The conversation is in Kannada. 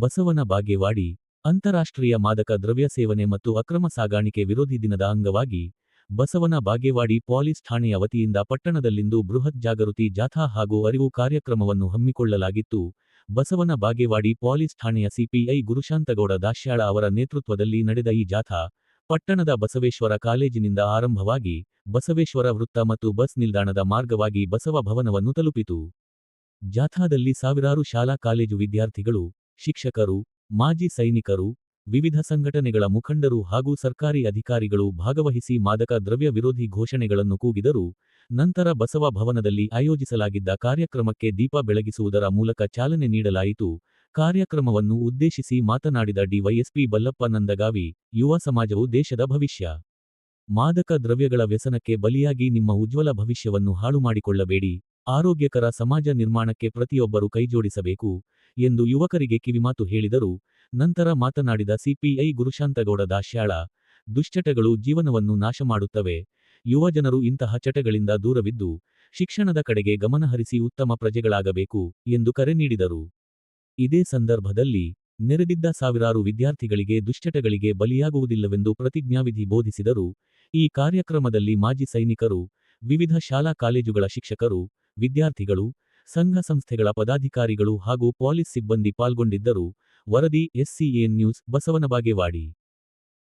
ಬಸವನ ಬಾಗೇವಾಡಿ, ಅಂತಾರಾಷ್ಟ್ರೀಯ ಮಾದಕ ದ್ರವ್ಯ ಸೇವನೆ ಮತ್ತು ಅಕ್ರಮ ಸಾಗಾಣಿಕೆ ವಿರೋಧಿ ದಿನದ ಅಂಗವಾಗಿ, ಬಸವನ ಬಾಗೇವಾಡಿ ಪೊಲೀಸ್ ಠಾಣೆಯ ವತಿಯಿಂದ ಪಟ್ಟಣದಲ್ಲಿಂದು ಬೃಹತ್ ಜಾಗೃತಿ ಜಾಥಾ ಹಾಗೂ ಅರಿವು ಕಾರ್ಯಕ್ರಮವನ್ನು ಹಮ್ಮಿಕೊಳ್ಳಲಾಗಿತ್ತು. ಬಸವನ ಬಾಗೇವಾಡಿ ಪೊಲೀಸ್ ಠಾಣೆಯ ಸಿಪಿಐ ಗುರುಶಾಂತಗೌಡ ದಾಶ್ಯಾಳ ಅವರ ನೇತೃತ್ವದಲ್ಲಿ ನಡೆದ ಈ ಜಾಥಾ, ಪಟ್ಟಣದ ಬಸವೇಶ್ವರ ಕಾಲೇಜಿನಿಂದ ಆರಂಭವಾಗಿ, ಬಸವೇಶ್ವರ ವೃತ್ತ ಮತ್ತು ಬಸ್ ನಿಲ್ದಾಣದ ಮಾರ್ಗವಾಗಿ ಬಸವ ಭವನವನ್ನು ತಲುಪಿತು. ಜಾಥಾದಲ್ಲಿ ಸಾವಿರಾರು ಶಾಲಾ ಕಾಲೇಜು ವಿದ್ಯಾರ್ಥಿಗಳು ಶಿಕ್ಷಕರು, ಮಾಜಿ ಸೈನಿಕರು, ವಿವಿಧ ಸಂಘಟನೆಗಳ ಮುಖಂಡರು ಹಾಗೂ ಸರ್ಕಾರಿ ಅಧಿಕಾರಿಗಳು ಭಾಗವಹಿಸಿ ಮಾದಕ ದ್ರವ್ಯ ವಿರೋಧಿ ಘೋಷಣೆಗಳನ್ನು ಕೂಗಿದರು, ನಂತರ ಬಸವ ಭವನದಲ್ಲಿ ಆಯೋಜಿಸಲಾಗಿದ್ದ ಕಾರ್ಯಕ್ರಮಕ್ಕೆ ದೀಪ ಬೆಳಗಿಸುವುದರ ಮೂಲಕ ಚಾಲನೆ ನೀಡಲಾಯಿತು. ಕಾರ್ಯಕ್ರಮವನ್ನು ಉದ್ದೇಶಿಸಿ ಮಾತನಾಡಿದ ಡಿವೈಎಸ್ಪಿ ಬಲ್ಲಪ್ಪ ನಂದಗಾವಿ ಯುವ ಸಮಾಜವು ದೇಶದ ಭವಿಷ್ಯ. ಮಾದಕ ದ್ರವ್ಯಗಳ ವ್ಯಸನಕ್ಕೆ ಬಲಿಯಾಗಿ ನಿಮ್ಮ ಉಜ್ವಲ ಭವಿಷ್ಯವನ್ನು ಹಾಳು ಮಾಡಿಕೊಳ್ಳಬೇಡಿ ಆರೋಗ್ಯಕರ ಸಮಾಜ ನಿರ್ಮಾಣಕ್ಕೆ ಪ್ರತಿಯೊಬ್ಬರು ಕೈಜೋಡಿಸಬೇಕು ಎಂದು ಯುವಕರಿಗೆ ಕಿವಿಮಾತು ಹೇಳಿದರು. ನಂತರ ಮಾತನಾಡಿದ ಸಿಪಿಐ ಗುರುಶಾಂತಗೌಡ ದಾಶ್ಯಾಳ ದುಶ್ಚಟಗಳು ಜೀವನವನ್ನು ನಾಶ ಮಾಡುತ್ತವೆ ಯುವಜನರು ಇಂತಹ ಚಟಗಳಿಂದ ದೂರವಿದ್ದು, ಶಿಕ್ಷಣದ ಕಡೆಗೆ ಗಮನಹರಿಸಿ ಉತ್ತಮ ಪ್ರಜೆಗಳಾಗಬೇಕು ಎಂದು ಕರೆ ನೀಡಿದರು. ಇದೇ ಸಂದರ್ಭದಲ್ಲಿ ನೆರೆದಿದ್ದ ಸಾವಿರಾರು ವಿದ್ಯಾರ್ಥಿಗಳಿಗೆ ದುಶ್ಚಟಗಳಿಗೆ ಬಲಿಯಾಗುವುದಿಲ್ಲವೆಂದು ಪ್ರತಿಜ್ಞಾವಿಧಿ ಬೋಧಿಸಿದರು. ಈ ಕಾರ್ಯಕ್ರಮದಲ್ಲಿ ಮಾಜಿ ಸೈನಿಕರು ವಿವಿಧ ಶಾಲಾ ಕಾಲೇಜುಗಳ ಶಿಕ್ಷಕರು, ವಿದ್ಯಾರ್ಥಿಗಳು, ಸಂಘ ಸಂಸ್ಥೆಗಳ ಪದಾಧಿಕಾರಿಗಳು ಹಾಗೂ ಪೊಲೀಸ್ ಸಿಬ್ಬಂದಿ ಪಾಲ್ಗೊಂಡಿದ್ದರು. ವರದಿ ಎಸ್ಸಿಎನ್ ನ್ಯೂಸ್, ಬಸವನಬಾಗೇವಾಡಿ.